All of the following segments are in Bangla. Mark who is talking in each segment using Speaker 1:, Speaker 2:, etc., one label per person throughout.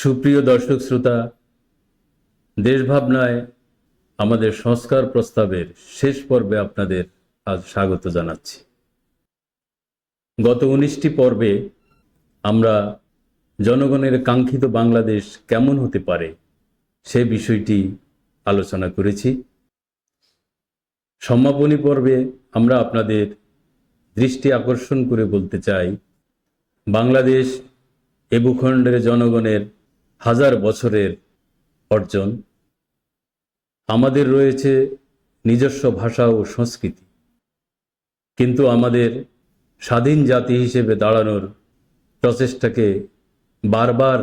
Speaker 1: সুপ্রিয় দর্শক শ্রোতা, দেশভাবনায় আমাদের সংস্কার প্রস্তাবের শেষ পর্বে আপনাদের আজ স্বাগত জানাচ্ছি। গত উনিশটি পর্বে আমরা জনগণের কাঙ্ক্ষিত বাংলাদেশ কেমন হতে পারে সে বিষয়টি আলোচনা করেছি। সমাপনী পর্বে আমরা আপনাদের দৃষ্টি আকর্ষণ করে বলতে চাই, বাংলাদেশ এ ভূখণ্ডের জনগণের হাজার বছরের অর্জন। আমাদের রয়েছে নিজস্ব ভাষা ও সংস্কৃতি। কিন্তু আমাদের স্বাধীন জাতি হিসেবে দাঁড়ানোর প্রচেষ্টাকে বারবার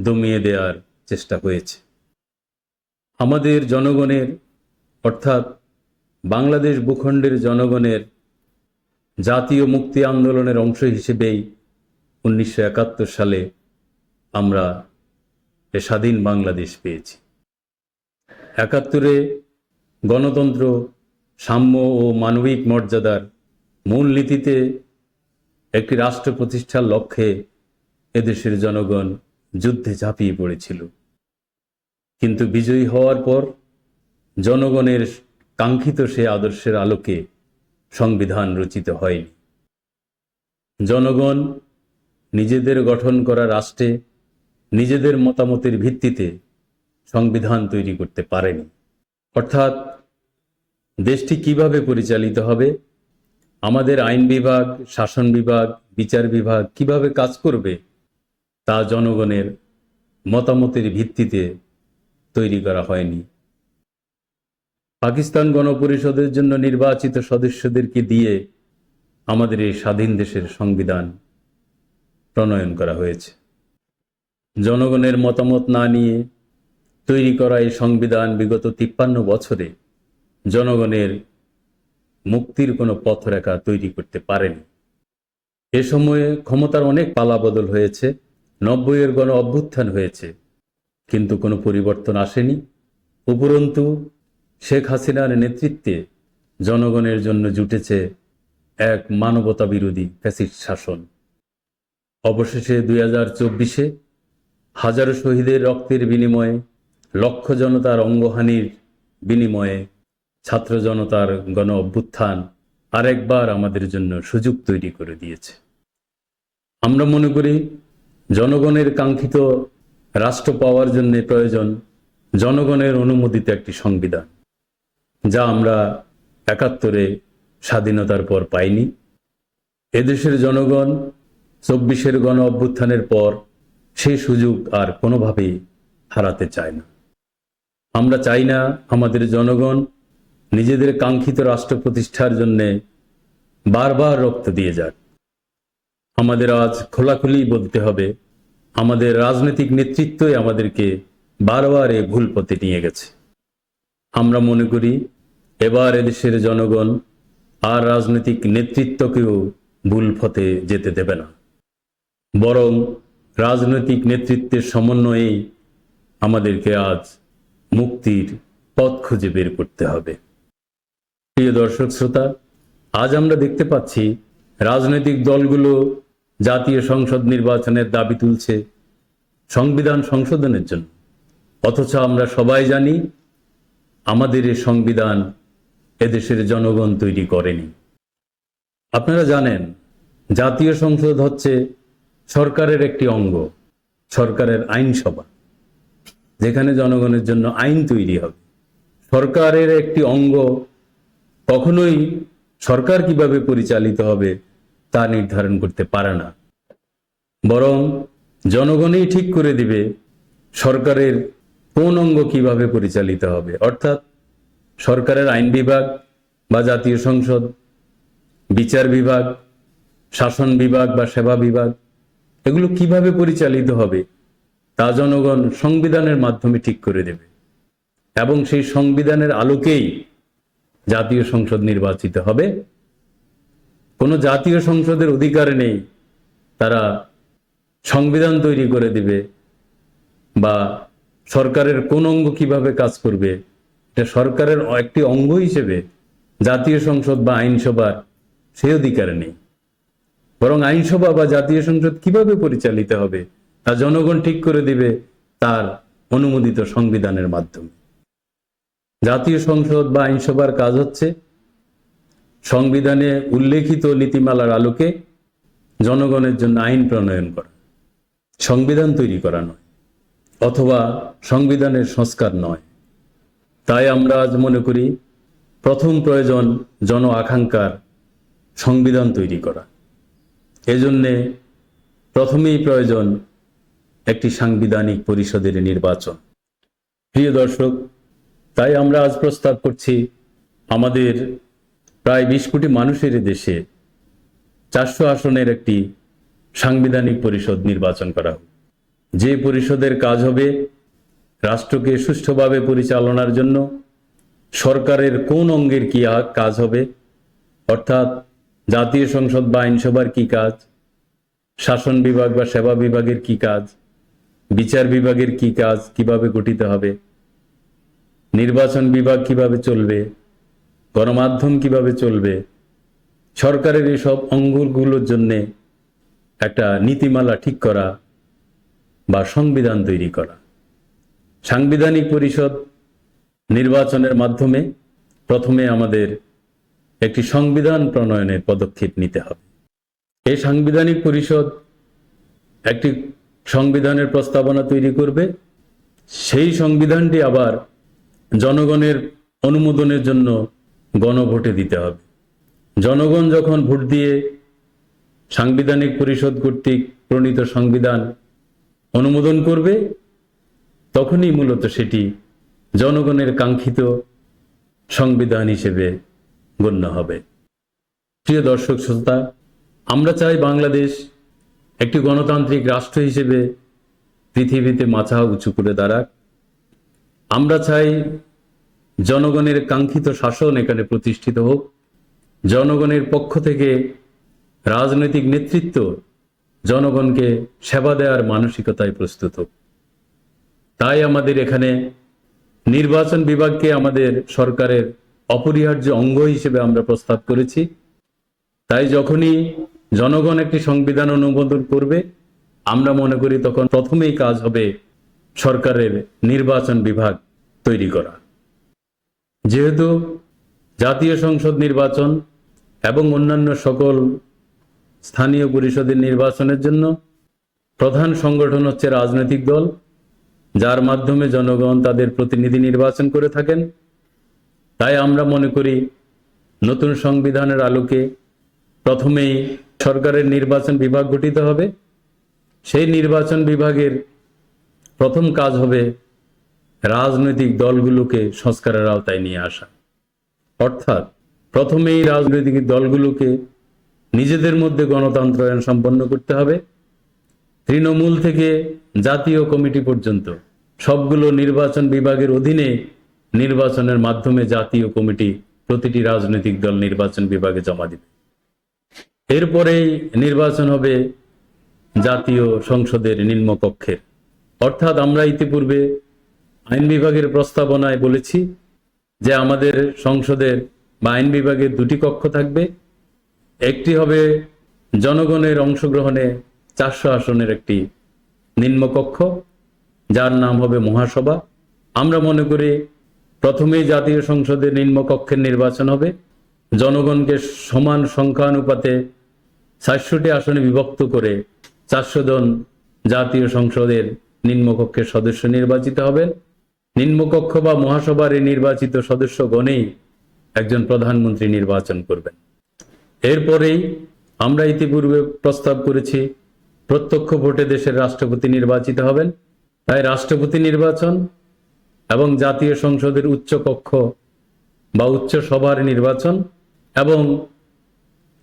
Speaker 1: দমিয়ে দেওয়ার চেষ্টা হয়েছে। আমাদের জনগণের, অর্থাৎ বাংলাদেশ ভূখণ্ডের জনগণের জাতীয় মুক্তি আন্দোলনের অংশ হিসেবেই উনিশশো একাত্তর সালে আমরা এ স্বাধীন বাংলাদেশ পেয়েছি। একাত্তরে গণতন্ত্র, সাম্য ও মানবিক মর্যাদার মূলনীতিতে একটি রাষ্ট্র প্রতিষ্ঠার লক্ষ্যে এদেশের জনগণ যুদ্ধে ঝাঁপিয়ে পড়েছিল। কিন্তু বিজয়ী হওয়ার পর জনগণের কাঙ্ক্ষিত সে আদর্শের আলোকে সংবিধান রচিত হয়নি। জনগণ নিজেদের গঠন করা রাষ্ট্রে নিজেদের মতামতের ভিত্তিতে সংবিধান তৈরি করতে পারেনি। অর্থাৎ দেশটি কীভাবে পরিচালিত হবে? আমাদের আইন বিভাগ, শাসন বিভাগ, বিচার বিভাগ কীভাবে কাজ করবে? তা জনগণের মতামতের ভিত্তিতে তৈরি করা হয়নি। পাকিস্তান গণপরিষদের জন্য নির্বাচিত সদস্যদেরকে দিয়ে আমাদের এই স্বাধীন দেশের সংবিধান প্রণয়ন করা হয়েছে। জনগণের মতামত না নিয়ে তৈরি করা এই সংবিধান বিগত তিপ্পান্ন বছরে জনগণের মুক্তির কোনো পথরেখা তৈরি করতে পারেনি। এ সময়ে ক্ষমতার অনেক পালাবদল হয়েছে, নব্বইয়ের গণ অভ্যুত্থান হয়েছে, কিন্তু কোনো পরিবর্তন আসেনি। উপরন্তু, শেখ হাসিনার নেতৃত্বে জনগণের জন্য জুটেছে এক মানবতা বিরোধী ফ্যাসিস্ট শাসন। অবশেষে দুই হাজার চব্বিশে হাজারো শহীদের রক্তের বিনিময়ে, লক্ষ জনতার অঙ্গহানির বিনিময়ে ছাত্র জনতার গণ অভ্যুত্থান আরেকবার আমাদের জন্য সুযোগ তৈরি করে দিয়েছে। আমরা মনে করি, জনগণের কাঙ্ক্ষিত রাষ্ট্র পাওয়ার জন্য প্রয়োজন জনগণের অনুমোদিত একটি সংবিধান, যা আমরা একাত্তরে স্বাধীনতার পর পাইনি। এদেশের জনগণ চব্বিশের গণ অভ্যুত্থানের পর সেই সুযোগ আর কোনোভাবেই হারাতে চায় না। আমরা চাই না আমাদের জনগণ নিজেদের কাঙ্ক্ষিত রাষ্ট্র প্রতিষ্ঠার জন্যে বারবার রক্ত দিয়ে যাক। আমাদের আজ খোলাখুলি বলতে হবে, আমাদের রাজনৈতিক নেতৃত্বই আমাদেরকে বারবার এ ভুল পথে নিয়ে গেছে। আমরা মনে করি, এবার এদেশের জনগণ আর রাজনৈতিক নেতৃত্বকেও ভুল পথে যেতে দেবে না। বরং রাজনৈতিক নেতৃত্বের সমন্বয়েই আমাদেরকে আজ মুক্তির পথ খুঁজে বের করতে হবে। প্রিয় দর্শক শ্রোতা, আজ আমরা দেখতে পাচ্ছি রাজনৈতিক দলগুলো জাতীয় সংসদ নির্বাচনের দাবি তুলছে সংবিধান সংশোধনের জন্য। অথচ আমরা সবাই জানি আমাদের এ সংবিধান এদেশের জনগণ তৈরি করেনি। আপনারা জানেন, জাতীয় সংসদ হচ্ছে সরকারের একটি অঙ্গ, সরকারের আইনসভা, যেখানে জনগণের জন্য আইন তৈরি হবে। সরকারের একটি অঙ্গ কখনোই সরকার কীভাবে পরিচালিত হবে তা নির্ধারণ করতে পারে না। বরং জনগণই ঠিক করে দিবে সরকারের কোন অঙ্গ কীভাবে পরিচালিত হবে। অর্থাৎ সরকারের আইন বিভাগ বা জাতীয় সংসদ, বিচার বিভাগ, শাসন বিভাগ বা সেবা বিভাগ এগুলো কীভাবে পরিচালিত হবে, তা জনগণ সংবিধানের মাধ্যমে ঠিক করে দেবে। এবং সেই সংবিধানের আলোকেই জাতীয় সংসদ নির্বাচিত হবে। কোনো জাতীয় সংসদের অধিকার নেই, তারা সংবিধান তৈরি করে দিবে বা সরকারের কোন অঙ্গ কীভাবে কাজ করবে। এটা সরকারের একটি অঙ্গ হিসেবে জাতীয় সংসদ বা আইনসভার সেই অধিকার নেই। বরং আইনসভা বা জাতীয় সংসদ কীভাবে পরিচালিত হবে, তা জনগণ ঠিক করে দিবে তার অনুমোদিত সংবিধানের মাধ্যমে। জাতীয় সংসদ বা আইনসভার কাজ হচ্ছে সংবিধানে উল্লেখিত নীতিমালার আলোকে জনগণের জন্য আইন প্রণয়ন করা। সংবিধান তৈরি করা নয়, অথবা সংবিধানের সংস্কার নয়। তাই আমরা আজ মনে করি প্রথম প্রয়োজন জন আকাঙ্ক্ষার সংবিধান তৈরি করা। এজন্যে প্রথমেই প্রয়োজন একটি সাংবিধানিক পরিষদের নির্বাচন। প্রিয় দর্শক, তাই আমরা আজ প্রস্তাব করছি, আমাদের প্রায় বিশ কোটি মানুষের দেশে চারশো আসনের একটি সাংবিধানিক পরিষদ নির্বাচন করা হোক। যে পরিষদের কাজ হবে রাষ্ট্রকে সুষ্ঠুভাবে পরিচালনার জন্য, সরকারের কোন অঙ্গের কি কাজ হবে, অর্থাৎ জাতীয় সংসদ বা আইনসভার কি কাজ? শাসন বিভাগ বা সেবা বিভাগের কি কাজ? বিচার বিভাগের কি কাজ? কীভাবে গঠিত হবে? নির্বাচন বিভাগ কীভাবে চলবে? গণমাধ্যম কীভাবে চলবে? সরকারের এসব অঙ্গগুলোর জন্য একটা নীতিমালা ঠিক করা বা সংবিধান তৈরি করা। সাংবিধানিক পরিষদ নির্বাচনের মাধ্যমে প্রথমে আমাদের একটি সংবিধান প্রণয়নের পদক্ষেপ নিতে হবে। এই সাংবিধানিক পরিষদ একটি সংবিধানের প্রস্তাবনা তৈরি করবে। সেই সংবিধানটি আবার জনগণের অনুমোদনের জন্য গণভোটে দিতে হবে। জনগণ যখন ভোট দিয়ে সাংবিধানিক পরিষদ কর্তৃক প্রণীত সংবিধান অনুমোদন করবে, তখনই মূলত সেটি জনগণের কাঙ্ক্ষিত সংবিধান হিসেবে গণ্য হবে। প্রিয় দর্শক শ্রোতা, আমরা চাই বাংলাদেশ একটি গণতান্ত্রিক রাষ্ট্র হিসেবে পৃথিবীতে মাথা উঁচু করে দাঁড়াক। আমরা চাই জনগণের কাঙ্ক্ষিত শাসন এখানে প্রতিষ্ঠিত হোক। জনগণের পক্ষ থেকে রাজনৈতিক নেতৃত্ব জনগণকে সেবা দেওয়ার মানসিকতায় প্রস্তুত হোক। তাই আমাদের এখানে নির্বাচন বিভাগকে আমাদের সরকারের অপরিহার্য অঙ্গ হিসেবে আমরা প্রস্তাব করেছি। তাই যখনই জনগণ একটি সংবিধান অনুমোদন করবে, আমরা মনে করি তখন প্রথমেই কাজ হবে সরকারের নির্বাচন বিভাগ তৈরি করা। যেহেতু জাতীয় সংসদ নির্বাচন এবং অন্যান্য সকল স্থানীয় পরিষদের নির্বাচনের জন্য প্রধান সংগঠন হচ্ছে রাজনৈতিক দল, যার মাধ্যমে জনগণ তাদের প্রতিনিধি নির্বাচন করে থাকেন। তাই আমরা মনে করি নতুন সংবিধানের আলোকে প্রথমেই সরকারের নির্বাচন বিভাগ গঠিত হবে। সেই নির্বাচন বিভাগের প্রথম কাজ হবে রাজনৈতিক দলগুলোকে সংস্কারের আওতায় নিয়ে আসা। অর্থাৎ প্রথমেই রাজনৈতিক দলগুলোকে নিজেদের মধ্যে গণতন্ত্রায়ন সম্পন্ন করতে হবে। তৃণমূল থেকে জাতীয় কমিটি পর্যন্ত সবগুলো নির্বাচন বিভাগের অধীনে নির্বাচনের মাধ্যমে জাতীয় কমিটি প্রতিটি রাজনৈতিক দল নির্বাচন বিভাগে জমা দিবে। এরপরেই নির্বাচন হবে জাতীয় সংসদের নিম্নকক্ষের। অর্থাৎ আমরা ইতিপূর্বে আইন বিভাগের প্রস্তাবনায় বলেছি যে আমাদের সংসদের বা আইন বিভাগের দুটি কক্ষ থাকবে। একটি হবে জনগণের অংশগ্রহণে চারশো আসনের একটি নিম্নকক্ষ, যার নাম হবে মহাসভা। আমরা মনে করি প্রথমেই জাতীয় সংসদের নিম্নকক্ষের নির্বাচন হবে। জনগণকে সমান সংখ্যানুপাতে চারশোটি আসনে বিভক্ত করে চারশো জন জাতীয় সংসদের নিম্নকক্ষের সদস্য নির্বাচিত হবেন। নিম্নকক্ষ বা মহাসভার এই নির্বাচিত সদস্যগণেই একজন প্রধানমন্ত্রী নির্বাচন করবেন। এরপরেই আমরা ইতিপূর্বে প্রস্তাব করেছি, প্রত্যক্ষ ভোটে দেশের রাষ্ট্রপতি নির্বাচিত হবেন। তাই রাষ্ট্রপতি নির্বাচন এবং জাতীয় সংসদের উচ্চ কক্ষ বা উচ্চ সভার নির্বাচন এবং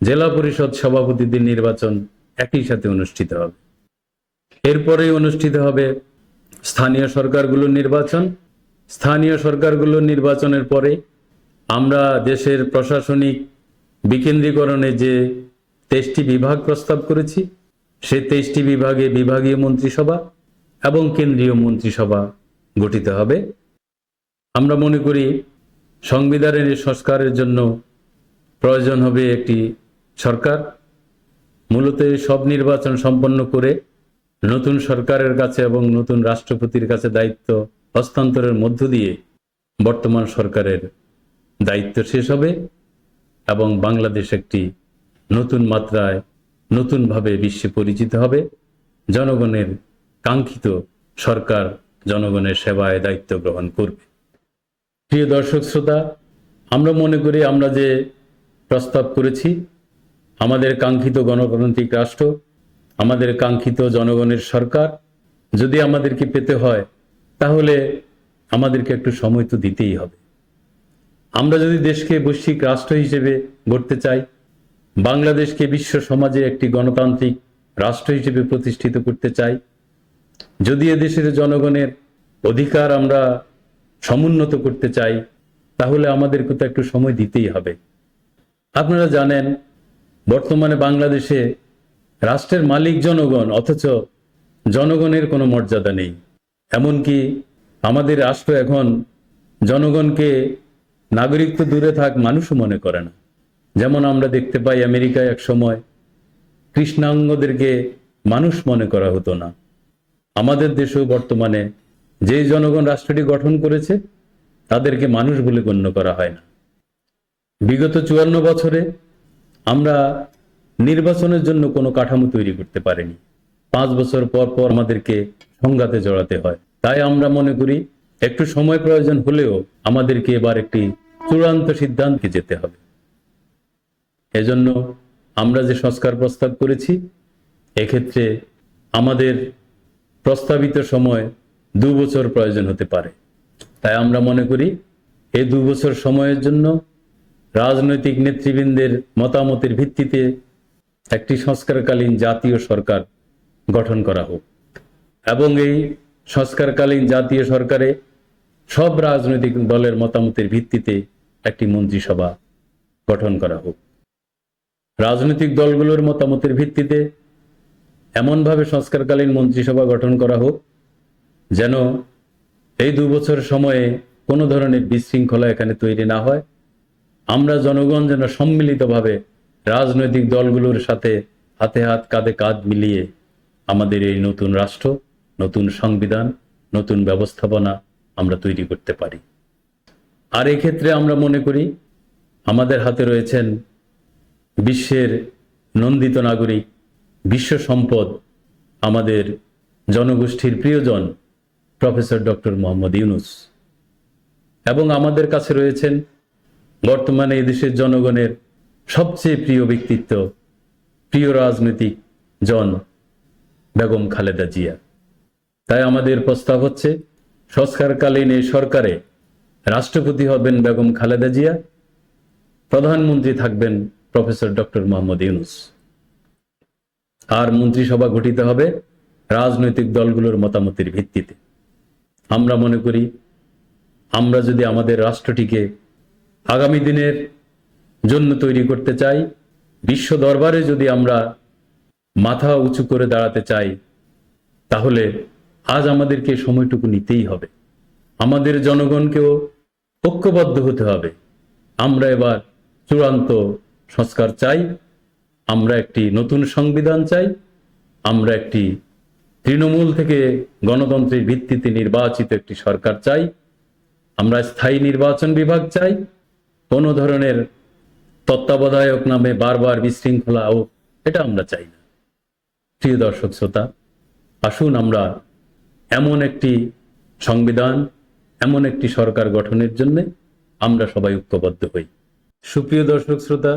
Speaker 1: জেলা পরিষদ সভাপতিদের নির্বাচন একই সাথে অনুষ্ঠিত হবে। এরপরেই অনুষ্ঠিত হবে স্থানীয় সরকারগুলোর নির্বাচন। স্থানীয় সরকারগুলোর নির্বাচনের পরে আমরা দেশের প্রশাসনিক বিকেন্দ্রীকরণে যে তেইশটি বিভাগ প্রস্তাব করেছি, সেই তেইশটি বিভাগে বিভাগীয় মন্ত্রিসভা এবং কেন্দ্রীয় মন্ত্রিসভা গঠিত হবে। আমরা মনে করি সংবিধানের সংস্কারের জন্য প্রয়োজন হবে একটি সরকার। মূলত সব নির্বাচন সম্পন্ন করে নতুন সরকারের কাছে এবং নতুন রাষ্ট্রপতির কাছে দায়িত্ব হস্তান্তরের মধ্য দিয়ে বর্তমান সরকারের দায়িত্ব শেষ হবে এবং বাংলাদেশ একটি নতুন মাত্রায় নতুনভাবে বিশ্বে পরিচিত হবে। জনগণের কাঙ্ক্ষিত সরকার জনগণের সেবায় দায়িত্ব গ্রহণ করবে। প্রিয় দর্শক, শ্রোতা, আমরা মনে করি আমরা যে প্রস্তাব করেছি, আমাদের কাঙ্ক্ষিত গণতান্ত্রিক রাষ্ট্র, আমাদের কাঙ্ক্ষিত জনগণের সরকার, যদি আমাদেরকে পেতে হয়, তাহলে আমাদেরকে একটু সময় তো দিতেই হবে। আমরা যদি দেশকে বৈশ্বিক রাষ্ট্র হিসেবে গড়তে চাই, বাংলাদেশকে বিশ্ব সমাজে একটি গণতান্ত্রিক রাষ্ট্র হিসেবে প্রতিষ্ঠিত করতে চাই যদি এদেশের জনগণের অধিকার আমরা সমুন্নত করতে চাই, তাহলে আমাদেরকে তো একটু সময় দিতেই হবে। আপনারা জানেন, বর্তমানে বাংলাদেশে রাষ্ট্রের মালিক জনগণ, অথচ জনগণের কোনো মর্যাদা নেই। এমনকি আমাদের রাষ্ট্র এখন জনগণকে নাগরিক তো দূরে থাক মানুষও মনে করে না। যেমন আমরা দেখতে পাই আমেরিকায় এক সময় কৃষ্ণাঙ্গদেরকে মানুষ মনে করা হতো না। আমাদের দেশেও বর্তমানে যে জনগণ রাষ্ট্রটি গঠন করেছে, তাদেরকে মানুষ বলে গণ্য করা হয় না। বিগত চুয়ান্ন বছরে আমরা নির্বাচনের জন্য কোনো কাঠামো তৈরি করতে পারিনি। পাঁচ বছর পর পর আমাদেরকে সংঘাতে জড়াতে হয়। তাই আমরা মনে করি, একটু সময় প্রয়োজন হলেও আমাদেরকে এবার একটি চূড়ান্ত সিদ্ধান্তে যেতে হবে। এজন্য আমরা যে সংস্কার প্রস্তাব করেছি, এক্ষেত্রে আমাদের প্রস্তাবিত সময় দু বছর প্রয়োজন হতে পারে। তাই আমরা মনে করি এই দু বছর সময়ের জন্য রাজনৈতিক নেতৃবৃন্দের মতামতের ভিত্তিতে একটি সংস্কারকালীন জাতীয় সরকার গঠন করা হোক। এবং এই সংস্কারকালীন জাতীয় সরকারে সব রাজনৈতিক দলের মতামতের ভিত্তিতে একটি মন্ত্রিসভা গঠন করা হোক। রাজনৈতিক দলগুলোর মতামতের ভিত্তিতে এমনভাবে সংস্কারকালীন মন্ত্রিসভা গঠন করা হোক, যেন এই দু বছর সময়ে কোনো ধরনের বিশৃঙ্খলা এখানে তৈরি না হয়। আমরা জনগণ যেন সম্মিলিতভাবে রাজনৈতিক দলগুলোর সাথে হাতে হাত, কাঁধে কাঁধ মিলিয়ে আমাদের এই নতুন রাষ্ট্র, নতুন সংবিধান, নতুন ব্যবস্থাপনা আমরা তৈরি করতে পারি। আর এক্ষেত্রে আমরা মনে করি, আমাদের হাতে রয়েছেন বিশ্বের নন্দিত নাগরিক বিশ্ব সম্পদ আমাদের জনগোষ্ঠীর প্রিয়জন, প্রফেসর ডক্টর মোহাম্মদ ইউনুস। এবং আমাদের কাছে রয়েছেন বর্তমানে এদেশের জনগণের সবচেয়ে প্রিয় ব্যক্তিত্ব, প্রিয় রাজনৈতিক জন বেগম খালেদা জিয়া। তাই আমাদের প্রস্তাব হচ্ছে, সংস্কারকালীন এই সরকারে রাষ্ট্রপতি হবেন বেগম খালেদা জিয়া, প্রধানমন্ত্রী থাকবেন প্রফেসর ডক্টর মোহাম্মদ ইউনুস। আর মন্ত্রিসভা গঠিত হবে রাজনৈতিক দলগুলোর মতামতের ভিত্তিতে। আমরা মনে করি, আমরা যদি আমাদের রাষ্ট্রটিকে আগামী দিনের জন্য তৈরি করতে চাই, বিশ্ব দরবারে যদি আমরা মাথা উঁচু করে দাঁড়াতে চাই, তাহলে আজ আমাদেরকে সময়টুকু নিতেই হবে। আমাদের জনগণকেও ঐক্যবদ্ধ হতে হবে। আমরা এবার চূড়ান্ত সংস্কার চাই। আমরা একটি নতুন সংবিধান চাই, আমরা একটি তৃণমূল থেকে গণতন্ত্রের ভিত্তিতে নির্বাচিত একটি সরকার চাই, আমরা স্থায়ী নির্বাচন বিভাগ চাই, কোনো ধরনের তত্ত্বাবধায়ক নামে বারবার বিশৃঙ্খলা ও এটা আমরা চাই না। প্রিয় দর্শক শ্রোতা, আসুন আমরা এমন একটি সংবিধান, এমন একটি সরকার গঠনের জন্য আমরা সবাই ঐক্যবদ্ধ হই। সুপ্রিয় দর্শক শ্রোতা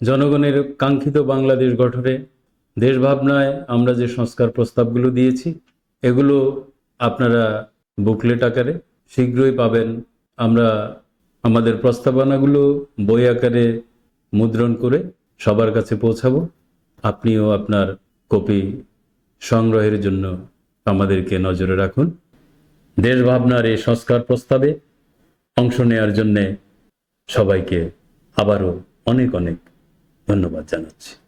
Speaker 1: জনগণের কাঙ্ক্ষিত বাংলাদেশ গঠনে দেশ ভাবনায় আমরা যে সংস্কার প্রস্তাবগুলো দিয়েছি, এগুলো আপনারা বুকলেট আকারে শীঘ্রই পাবেন। আমরা আমাদের প্রস্তাবনাগুলো বই আকারে মুদ্রণ করে সবার কাছে পৌঁছাবো। আপনিও আপনার কপি সংগ্রহের জন্য আমাদেরকে নজরে রাখুন। দেশ ভাবনার এই সংস্কার প্রস্তাবে অংশ নেওয়ার জন্যে সবাইকে আবারও অনেক অনেক ধন্যবাদ জানাচ্ছি।